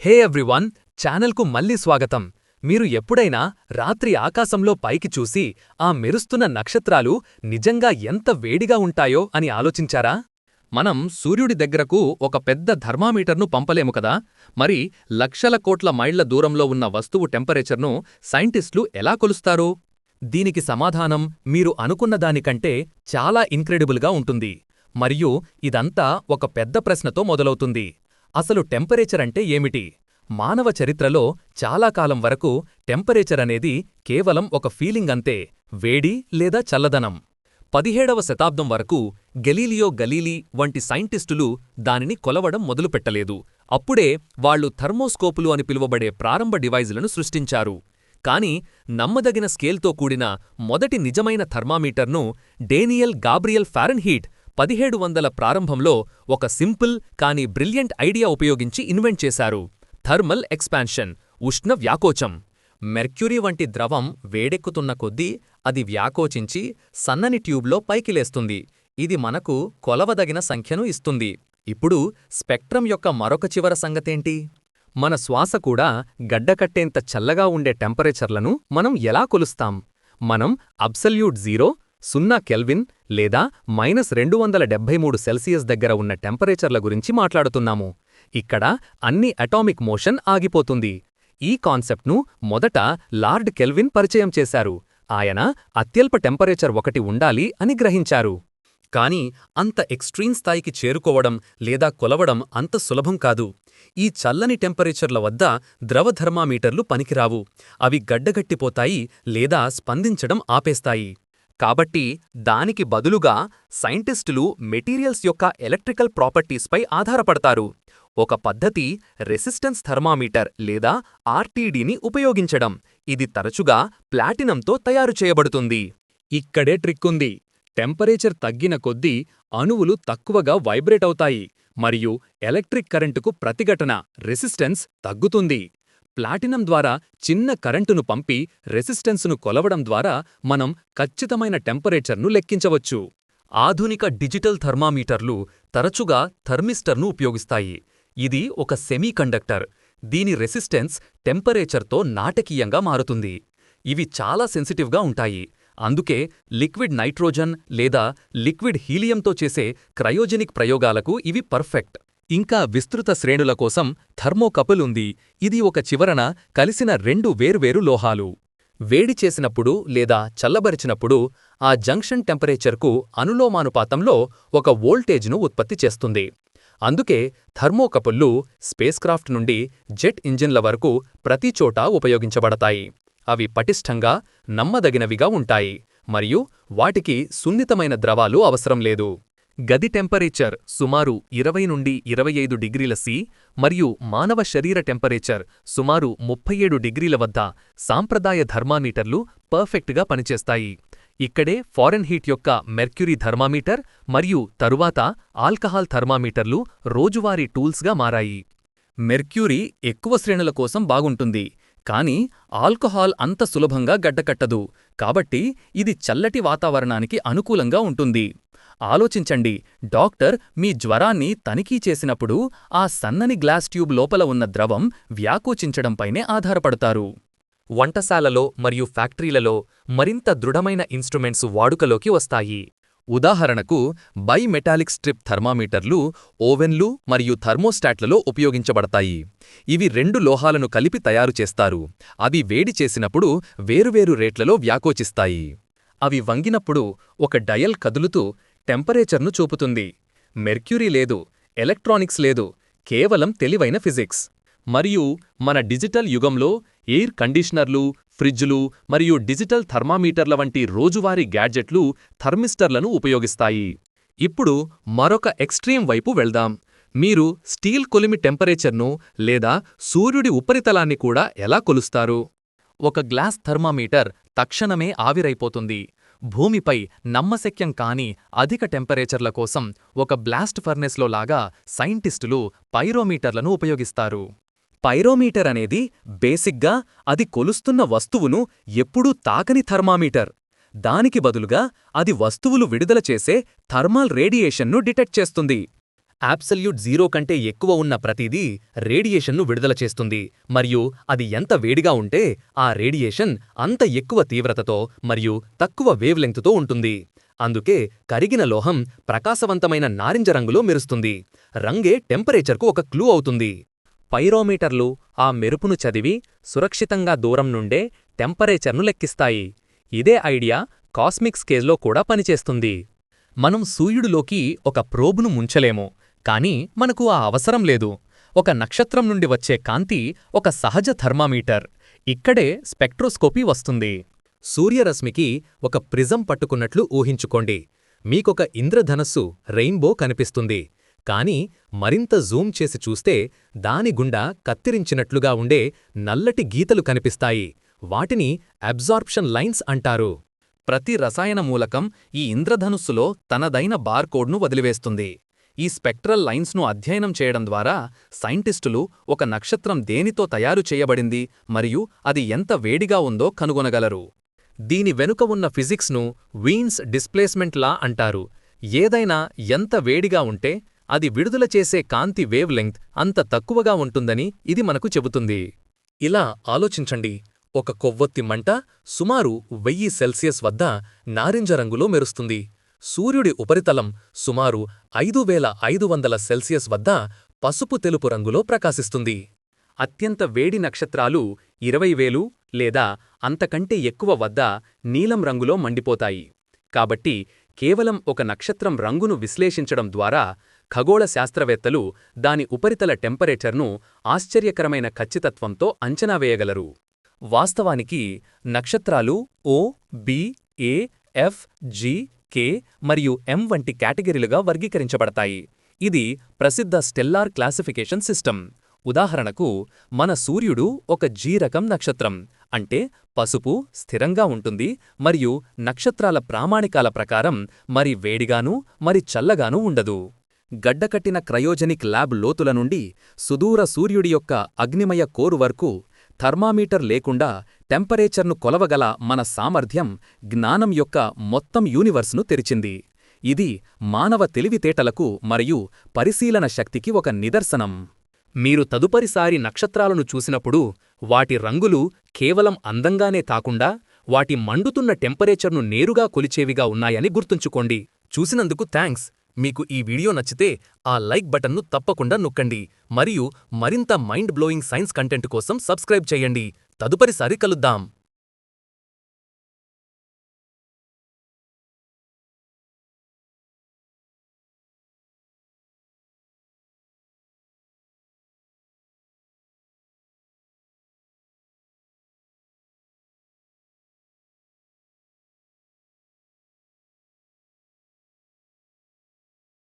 హే everyone ఛానల్కు మళ్ళీ స్వాగతం. మీరు ఎప్పుడైనా రాత్రి ఆకాశంలో పైకి చూసి ఆ మెరుస్తున్న నక్షత్రాలు నిజంగా ఎంత వేడిగా ఉంటాయో అని ఆలోచించారా? మనం సూర్యుడి దగ్గరకు ఒక పెద్ద థర్మామీటర్ను పంపలేము కదా? మరి లక్షల కోట్ల మైళ్ళ దూరంలో ఉన్న వస్తువు టెంపరేచర్ను సైంటిస్టులు ఎలా కొలుస్తారు? దీనికి సమాధానం మీరు అనుకున్న దానికంటే చాలా ఇన్క్రెడిబుల్గా ఉంటుంది. మరియు ఇదంతా ఒక పెద్ద ప్రశ్నతో మొదలవుతుంది. అసలు టెంపరేచర్ అంటే ఏమిటి? మానవ చరిత్రలో చాలా కాలం వరకు టెంపరేచర్ అనేది కేవలం ఒక ఫీలింగ్ అంతే వేడి లేదా చల్లదనం. పదిహేడవ శతాబ్దం వరకు గెలీలియో గలీలీ వంటి సైంటిస్టులు దానిని కొలవడం మొదలుపెట్టలేదు. అప్పుడే వాళ్ళు థర్మోస్కోపులు అని పిలువబడే ప్రారంభ డివైజులను సృష్టించారు. కాని నమ్మదగిన స్కేల్తో కూడిన మొదటి నిజమైన థర్మామీటర్ను డేనియల్ గాబ్రియల్ ఫారెన్హీట్ పదిహేడు వందల ప్రారంభంలో ఒక సింపుల్ కానీ బ్రిలియంట్ ఐడియా ఉపయోగించి ఇన్వెంట్ చేశారు. థర్మల్ ఎక్స్పాన్షన్ ఉష్ణ వ్యాకోచం. మెర్క్యూరీ వంటి ద్రవం వేడెక్కుతున్న కొద్దీ అది వ్యాకోచించి సన్నని ట్యూబ్లో పైకి లేస్తుంది. ఇది మనకు కొలవదగిన సంఖ్యను ఇస్తుంది. ఇప్పుడు స్పెక్ట్రం యొక్క మరొక చివర సంగతేంటి? మన శ్వాస కూడా గడ్డకట్టేంత చల్లగా ఉండే టెంపరేచర్లను మనం ఎలా కొలుస్తాం? మనం అబ్సల్యూట్ జీరో సున్నా కెల్విన్ లేదా మైనస్ రెండు వందల డెబ్బై మూడు సెల్సియస్ దగ్గర ఉన్న టెంపరేచర్ల గురించి మాట్లాడుతున్నాము. ఇక్కడ అన్ని అటామిక్ మోషన్ ఆగిపోతుంది. ఈ కాన్సెప్ట్ను మొదట లార్డ్ కెల్విన్ పరిచయం చేశారు. ఆయన అత్యల్ప టెంపరేచర్ ఒకటి ఉండాలి అని గ్రహించారు. కాని అంత ఎక్స్ట్రీమ్ స్థాయికి చేరుకోవడం లేదా కొలవడం అంత సులభం కాదు. ఈ చల్లని టెంపరేచర్ల వద్ద ద్రవ థర్మామీటర్లు పనికిరావు. అవి గడ్డగట్టిపోతాయి లేదా స్పందించడం ఆపేస్తాయి. కాబట్టి దానికి బదులుగా సైంటిస్టులు మెటీరియల్స్ యొక్క ఎలక్ట్రికల్ ప్రాపర్టీస్పై ఆధారపడతారు. ఒక పద్ధతి రెసిస్టెన్స్ థర్మామీటర్ లేదా ఆర్టీడీని ఉపయోగించడం. ఇది తరచుగా ప్లాటినంతో తయారు చేయబడుతుంది. ఇక్కడే ట్రిక్కుంది. టెంపరేచర్ తగ్గిన కొద్దీ అణువులు తక్కువగా వైబ్రేట్ అవుతాయి. మరియు ఎలక్ట్రిక్ కరెంటుకు ప్రతిఘటన రెసిస్టెన్స్ తగ్గుతుంది. ప్లాటినం ద్వారా చిన్న కరెంటును పంపి రెసిస్టెన్సును కొలవడం ద్వారా మనం ఖచ్చితమైన టెంపరేచర్ను లెక్కించవచ్చు. ఆధునిక డిజిటల్ థర్మామీటర్లు తరచుగా థర్మిస్టర్ను ఉపయోగిస్తాయి. ఇది ఒక సెమీకండక్టర్. దీని రెసిస్టెన్స్ టెంపరేచర్తో నాటకీయంగా మారుతుంది. ఇవి చాలా సెన్సిటివ్గా ఉంటాయి. అందుకే లిక్విడ్ నైట్రోజన్ లేదా లిక్విడ్ హీలియంతో చేసే క్రయోజెనిక్ ప్రయోగాలకు ఇవి పర్ఫెక్ట్. ఇంకా విస్తృత శ్రేణుల కోసం థర్మోకపుల్ ఉంది ఇది ఒక చివరన కలిసిన రెండు వేర్వేరు లోహాలు. వేడి చేసినప్పుడు లేదా చల్లబరిచినప్పుడు ఆ జంక్షన్ టెంపరేచర్కు అనులోమానుపాతంలో ఒక వోల్టేజ్ను ఉత్పత్తి చేస్తుంది. అందుకే థర్మోకపుల్లు స్పేస్క్రాఫ్ట్ నుండి జెట్ ఇంజిన్ల వరకు ప్రతిచోటా ఉపయోగించబడతాయి. అవి పటిష్టంగా నమ్మదగినవిగా ఉంటాయి. మరియు వాటికి సున్నితమైన ద్రవాలు అవసరం లేదు. గది టెంపరేచర్ సుమారు ఇరవై నుండి ఇరవై ఐదు డిగ్రీల సి మరియు మానవ శరీర టెంపరేచర్ సుమారు ముప్పై ఏడు డిగ్రీల వద్ద సాంప్రదాయ థర్మామీటర్లు పర్ఫెక్ట్గా పనిచేస్తాయి. ఇక్కడే ఫారెన్ హీట్ యొక్క మెర్క్యూరీ థర్మామీటర్ మరియు తరువాత ఆల్కహాల్ థర్మామీటర్లు రోజువారీ టూల్స్గా మారాయి. మెర్క్యూరీ ఎక్కువ శ్రేణుల కోసం బాగుంటుంది కాని ఆల్కహాల్ అంత సులభంగా గడ్డకట్టదు కాబట్టి ఇది చల్లటి వాతావరణానికి అనుకూలంగా ఉంటుంది. ఆలోచించండి. డాక్టర్ మీ జ్వరాన్ని తనిఖీ చేసినప్పుడు ఆ సన్నని గ్లాస్ ట్యూబ్ లోపల ఉన్న ద్రవం వ్యాకోచించడంపైనే ఆధారపడతారు. వంటశాలలో మరియు ఫ్యాక్టరీలలో మరింత దృఢమైన ఇన్స్ట్రుమెంట్స్ వాడుకలోకి వస్తాయి. ఉదాహరణకు బైమెటాలిక్ స్ట్రిప్ థర్మామీటర్లు ఓవెన్లు మరియు థర్మోస్టాట్లలో ఉపయోగించబడతాయి. ఇవి రెండు లోహాలను కలిపి తయారు చేస్తారు. అవి వేడి చేసినప్పుడు వేరువేరు రేట్లలో వ్యాకోచిస్తాయి. అవి వంగినప్పుడు ఒక డయల్ కదులుతూ టెంపరేచర్ను చూపుతుంది. మెర్క్యూరీ లేదు ఎలక్ట్రానిక్స్ లేదు కేవలం తెలివైన ఫిజిక్స్. మరియు మన డిజిటల్ యుగంలో ఎయిర్ కండీషనర్లు ఫ్రిడ్జ్లు మరియు డిజిటల్ థర్మామీటర్ల వంటి రోజువారీ గ్యాడ్జెట్లు థర్మిస్టర్లను ఉపయోగిస్తాయి. ఇప్పుడు మరొక ఎక్స్ట్రీం వైపు వెళ్దాం. మీరు స్టీల్ కొలిమి టెంపరేచర్ను లేదా సూర్యుడి ఉపరితలాన్ని కూడా ఎలా కొలుస్తారు? ఒక గ్లాస్ థర్మామీటర్ తక్షణమే ఆవిరైపోతుంది. భూమిపై నమ్మశక్యం కాని అధిక టెంపరేచర్ల కోసం ఒక బ్లాస్ట్ ఫర్నెస్లో లాగా సైంటిస్టులు పైరోమీటర్లను ఉపయోగిస్తారు. పైరోమీటర్ అనేది బేసిక్గా అది కొలుస్తున్న వస్తువును ఎప్పుడూ తాకని థర్మామీటర్. దానికి బదులుగా అది వస్తువులు విడుదల చేసే థర్మల్ రేడియేషన్ను డిటెక్ట్ చేస్తుంది. అబ్సల్యూట్ జీరో కంటే ఎక్కువ ఉన్న ప్రతిదీ రేడియేషన్ను విడుదల చేస్తుంది. మరియు అది ఎంత వేడిగా ఉంటే ఆ రేడియేషన్ అంత ఎక్కువ తీవ్రతతో మరియు తక్కువ వేవ్లెంగ్త్తో ఉంటుంది. అందుకే కరిగిన లోహం ప్రకాశవంతమైన నారింజ రంగులో మెరుస్తుంది. రంగే టెంపరేచర్కు ఒక క్లూ అవుతుంది. పైరోమీటర్లు ఆ మెరుపును చదివి సురక్షితంగా దూరం నుండే టెంపరేచర్ను లెక్కిస్తాయి. ఇదే ఐడియా కాస్మిక్ స్కేజ్లో కూడా పనిచేస్తుంది. మనం సూర్యుడిలోకి ఒక ప్రోబును ముంచలేము. కానీ మనకు ఆ అవసరం లేదు. ఒక నక్షత్రం నుండి వచ్చే కాంతి ఒక సహజ థర్మామీటర్. ఇక్కడే స్పెక్ట్రోస్కోపీ వస్తుంది. సూర్యరశ్మికి ఒక ప్రిజం పట్టుకున్నట్లు ఊహించుకోండి. మీకొక ఇంద్రధనస్సు రెయిన్బో కనిపిస్తుంది. కాని మరింత జూమ్ చేసి చూస్తే దాని గుండా కత్తిరించినట్లుగా ఉండే నల్లటి గీతలు కనిపిస్తాయి. వాటిని అబ్జార్ప్షన్ లైన్స్ అంటారు. ప్రతి రసాయన మూలకం ఈ ఇంద్రధనుస్సులో తనదైన బార్కోడ్ను వదిలివేస్తుంది. ఈ స్పెక్ట్రల్ లైన్స్ను అధ్యయనం చేయడం ద్వారా సైంటిస్టులు ఒక నక్షత్రం దేనితో తయారు చేయబడింది మరియు అది ఎంత వేడిగా ఉందో కనుగొనగలరు. దీని వెనుక ఉన్న ఫిజిక్స్ను వీన్స్ డిస్ప్లేస్మెంట్ లా అంటారు. ఏదైనా ఎంత వేడిగా ఉంటే అది విడుదల చేసే కాంతి వేవ్ లెంగ్త్ అంత తక్కువగా ఉంటుందని ఇది మనకు చెబుతుంది. ఇలా ఆలోచించండి. ఒక కొవ్వొత్తి మంట సుమారు వెయ్యి సెల్సియస్ వద్ద నారింజ రంగులో మెరుస్తుంది. సూర్యుడి ఉపరితలం సుమారు ఐదు వేల ఐదు వందల సెల్సియస్ వద్ద పసుపు తెలుపు రంగులో ప్రకాశిస్తుంది. అత్యంత వేడి నక్షత్రాలు ఇరవై వేలు లేదా అంతకంటే ఎక్కువ వద్ద నీలం రంగులో మండిపోతాయి. కాబట్టి కేవలం ఒక నక్షత్రం రంగును విశ్లేషించడం ద్వారా ఖగోళ శాస్త్రవేత్తలు దాని ఉపరితల టెంపరేచర్ను ఆశ్చర్యకరమైన ఖచ్చితత్వంతో అంచనా వేయగలరు. వాస్తవానికి నక్షత్రాలు O B A F G K మరియు ఎం వంటి కేటగిరీలుగా వర్గీకరించబడతాయి. ఇది ప్రసిద్ధ స్టెల్లార్ క్లాసిఫికేషన్ సిస్టమ్. ఉదాహరణకు మన సూర్యుడు ఒక జీ రకం నక్షత్రం అంటే పసుపు స్థిరంగా ఉంటుంది మరియు నక్షత్రాల ప్రామాణికాల ప్రకారం మరి వేడిగానూ మరి చల్లగానూ ఉండదు. గడ్డకట్టిన క్రయోజనిక్ ల్యాబ్ లోతుల నుండి సుదూర సూర్యుడి యొక్క అగ్నిమయ కోరు వరకు థర్మామీటర్ లేకుండా టెంపరేచర్ను కొలవగల మన సామర్థ్యం జ్ఞానం యొక్క మొత్తం యూనివర్స్ను తెరిచింది. ఇది మానవ తెలివితేటలకు మరియు పరిశీలన శక్తికి ఒక నిదర్శనం. మీరు తదుపరిసారి నక్షత్రాలను చూసినప్పుడు వాటి రంగులు కేవలం అందంగానే కాకుండా వాటి మండుతున్న టెంపరేచర్ను నేరుగా కొలిచేవిగా ఉన్నాయని గుర్తుంచుకోండి. చూసినందుకు థ్యాంక్స్ మీకు ఈ వీడియో నచ్చితే ఆ లైక్ బటన్ను తప్పకుండా నొక్కండి మరియు మరింత మైండ్ బ్లోయింగ్ సైన్స్ కంటెంట్ కోసం సబ్స్క్రైబ్ చేయండి. తదుపరిసారి కలుద్దాం.